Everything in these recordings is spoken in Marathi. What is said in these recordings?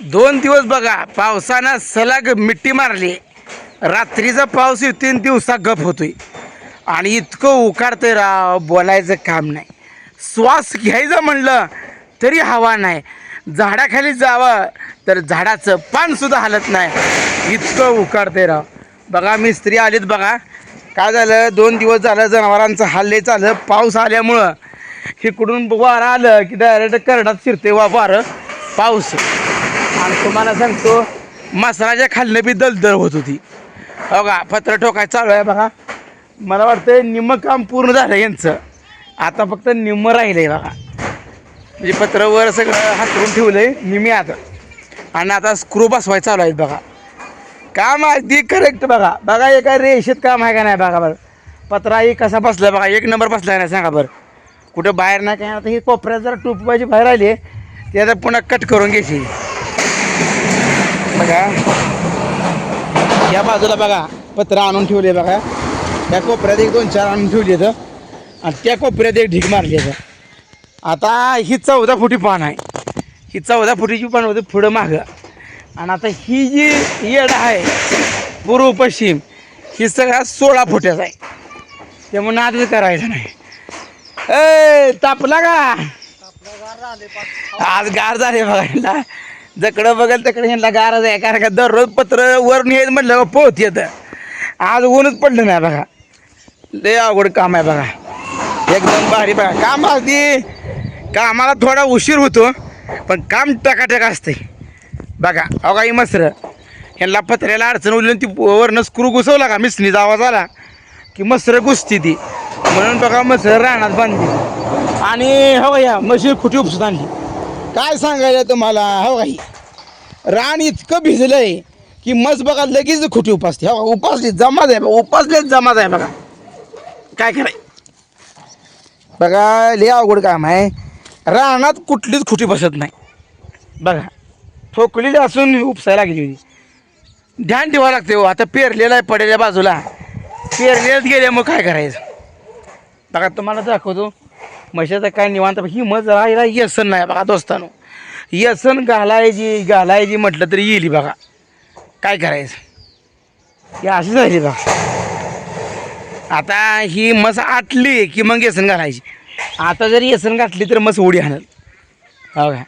दोन दिवस बघा पावसानं सलग मिट्टी मारली. रात्रीचा पाऊस तीन दिवसा गप होतोय. आणि इतकं उकाडतंय राव बोलायचं काम नाही. श्वास घ्यायचं म्हणलं तरी हवा नाही. झाडाखाली जावं तर झाडाचं पानसुद्धा हालत नाही. इतकं उकाडतंय राव. बघा मिस्त्री आलीत बघा. काय झालं? दोन दिवस झालं जनावरांचं हल्ले चाललं. पाऊस आल्यामुळं इकडून वारं आलं की डायरेक्ट करडात शिरते वा वारं. पाऊस. आणि तुम्हाला सांगतो मसराच्या खाल्लं बी दलदल होत होती. हो का? पत्र ठोकाय चालू आहे बघा. मला वाटतं निम्म काम पूर्ण झालं यांचं. आता फक्त निम्म राहिलं आहे बघा. म्हणजे पत्रवर सगळं हातरून ठेवलं आहे निम्मी आता. आणि आता स्क्रू बसवाय चालू आहेत बघा. काम अगदी करेक्ट बघा. बघा एका रेषेत काम आहे का नाही बघा बरं. पत्राही कसा बसला बघा. एक नंबर बसला नाही सांगा बरं. कुठं बाहेर नाही काय आता ही कोपऱ्यात जरा टूप पाहिजे बाहेर आली ते आता पुन्हा कट करून घ्यायची बघा. या बाजूला बघा पत्र आणून ठेवले बघा. त्या कोपऱ्यात एक दोन चार आणून ठेवली आहेत. आणि त्या कोपऱ्यात एक ढीक मारली आहे आता ही चौदा फुटी पान आहे. ही चौदा फुटीची पान होती पुढं मागं. आणि आता ही जी येड आहे पूर्व पश्चिम ही सगळ्या सोळा फुट्याच आहे. त्यामुळे नादच करायचं नाही. ए तापला का? आज गार झाले बघायला जकडं बघेल तिकडे ह्यांना गारज आहे कारण का दररोज पत्र वर येत म्हटलं पोहत येतं. आज ऊनच पडलं नाही बघा. लय अवघड काम आहे बघा. एकदम भारी बघा. काम अगदी कामाला थोडा उशीर होतो पण काम टकाटक असते बघा अहो काही मसर. ह्यांना पत्र्याला अडचण उरली ती वरनं स्क्रू घुसवला का? मिसनीचा आवाज आला की मसर घुसती ती. म्हणून बघा मसर रानात बांधली. आणि हो या मशीन खुटी उपसून आणली. काय सांगायचं तुम्हाला? हो काही रान इतकं भिजलंय की मस्त बघा लगेच खोटी उपासते. हो उपासली जमाच आहे बघा उपासलेच जमाच आहे बघा. काय कराय बघा लय अवघड काम आहे. रानात कुठलीच खुटी बसत नाही. बघा ठोकलेली असून उपसायला गेली होती. ध्यान ठेवावं लागते हो आता पेरलेलं आहे पडेल्या बाजूला. पेरलेच गेले मग काय करायचं? बघा तुम्हाला दाखवतो. म्हशाचं काय निवांत ही मज राहिला यसन नाही बघा दोस्तानो. यसन घालायची घालायची म्हटलं तरी येईल बघा. काय करायचं? ही अशी झाली बघा. आता ही मस आटली की मग यसन घालायची. आता जर यसन घातली तर मस उडी आणल हो का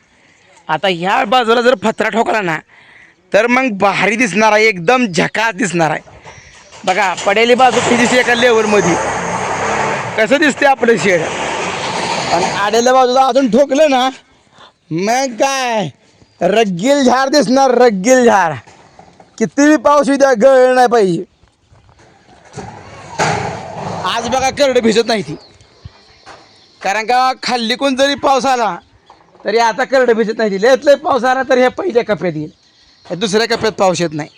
आता ह्या बाजूला जर फत्रा ठोकला ना तर मग भारी दिसणार आहे एकदम झकास दिसणार आहे. बघा पडेली बाजू ती दिसते एका लेवलमध्ये कसं दिसते आपलं शेड? आणि आड्याला बाजूला अजून ठोकलं ना मग काय? रग्गील झाड दिसणार रग्गील झाड. कितीही पाऊस येऊ द्या गळ नाही पाहिजे. आज बघा करडं भिजत नाही ती. कारण का खाल्ली कोण जरी पाऊस आला तरी आता करडं भिजत नाही ती. लयत लय पाऊस आला तर हे पहिल्या कप्प्यात येईल. हे दुसऱ्या कप्प्यात पाऊस येत नाही.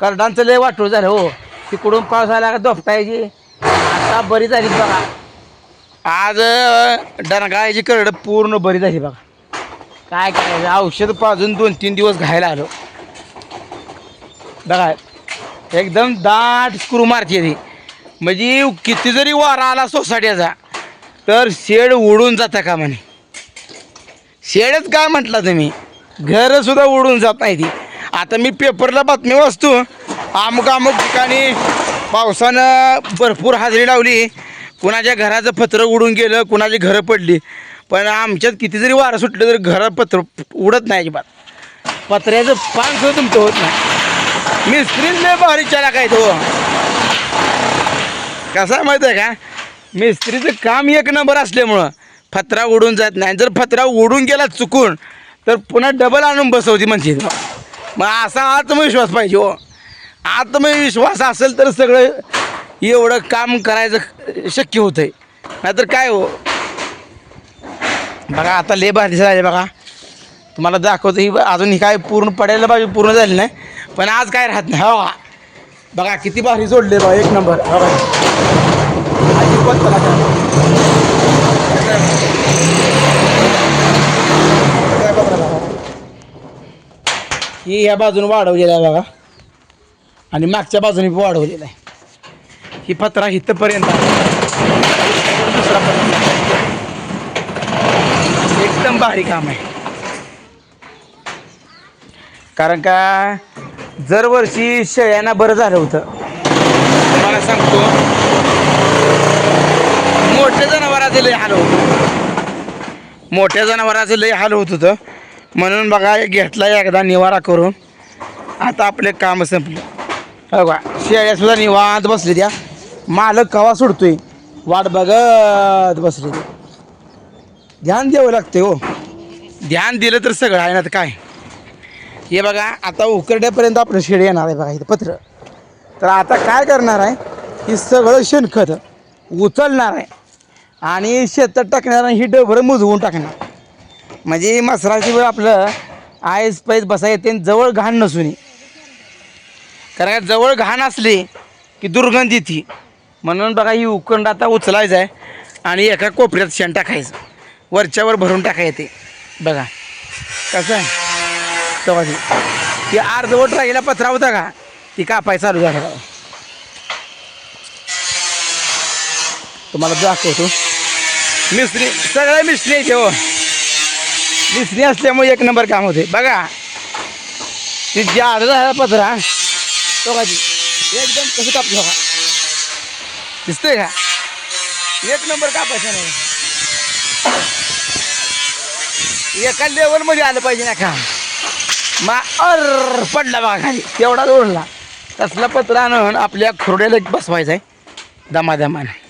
करडांचं लय वाटू झालं हो. तिकडून पाऊस आला का दोपटायची आता बरी झाली बघा. आज डणगाळ्याची करडं पूर्ण बरी झाली बघा. काय करायचं? औषध पाजून दोन तीन दिवस घायला आलो. बघा एकदम दाट स्क्रू मारते ती. म्हणजे किती जरी वारा आला सोसायटीचा तर शेड उडून जाता का म्हणे? शेडच काय म्हटला तुम्ही? घरंसुद्धा उडून जात नाही ती. आता मी पेपरला बातमी वाचतो. अमुक अमुक ठिकाणी पावसानं भरपूर हाजरी लावली. कुणाच्या घराचं पत्र उडून गेलं कुणाची घरं पडली. पण आमच्यात किती जरी वारं सुटलं तरी घरात पत्र उडत नाही अजिबात. पत्र्याचं पान सुद्धा तुमचं होत नाही. मिस्त्रीच लय भारी चला काय तो हो. कसं आहे आहे का? मिस्त्रीचं काम एक नंबर असल्यामुळं फत्रा उडून जात नाही. जर फत्रा उडून गेला चुकून तर पुन्हा डबल आणून बसवती म्हणजे. मग असा आत्मविश्वास पाहिजे हो. आत्मविश्वास असेल तर सगळं एवढं काम करायचं शक्य होतं आहे नाहीतर काय हो? बघा आता ले भारी झाले बघा. तुम्हाला दाखवतो ही अजून ही काय पूर्ण पडायला पाहिजे पूर्ण झाली नाही. पण आज काय राहत नाही हो बघा. किती भारी जोडले बघा एक नंबर. हो का अजिबात ही ह्या बाजूने वाढवलेलं आहे बघा. आणि मागच्या बाजूने वाढवलेला वाढवलेलं आहे. ही पत्रा इथपर्यंत दुसरा पत्रा. एकदम भारी काम आहे. कारण का दरवर्षी शेळ्यांना बरं झालं होतं. मला सांगतो मोठ्या जनावराचं लय हाल होत. होतं मोठ्या जनावराचं लय हाल होत होतं. म्हणून बघा घेतला एकदा निवारा करून. आता आपले काम संपलं. हो का? शेळ्या निवांत बसले त्या. मालक कवा सोडतोय? वाट बघत बसले. ते. ध्यान द्यावं लागते हो. ध्यान दिलं तर सगळं आहे ना तर काय? हे बघा आता उकरड्यापर्यंत आपलं शेड येणार आहे बघा इथं पत्र. तर आता काय करणार आहे? हे सगळं शेणखत उचलणार आहे. आणि शेतात टाकणार आणि ही डबरं मुजवून टाकणार. म्हणजे मसराची वेळ आपलं आयस पैस बसा येते जवळ घाण नसून कारण जवळ घाण असली की दुर्गंध येते. म्हणून बघा ही उकंड आता उचलायचं आहे आणि एका कोपऱ्यात शेण टाकायचं. वरच्यावर भरून टाकायचं ते. बघा कसं आहे? तेव्हा ती अर्धवट राहिला पत्रा होता का? ती कापाय चालू झाला. तुम्हाला दाखवतो. मिस्त्री सगळ्या मिस्त्री आहे हो. मिस्त्री असल्यामुळे एक नंबर काम होते. बघा ती जादा झाला पत्रा. तो का ती एकदम कसं कापतो का दिसतंय का? एक नंबर कापायचं नाही? एका लेवलमध्ये आलं पाहिजे ना काम मा अर पडला बघा खाली. तेवढाच ओढला तसला पत्र आणून आपल्या खुरड्याला बसवायचा आहे दमादमानं.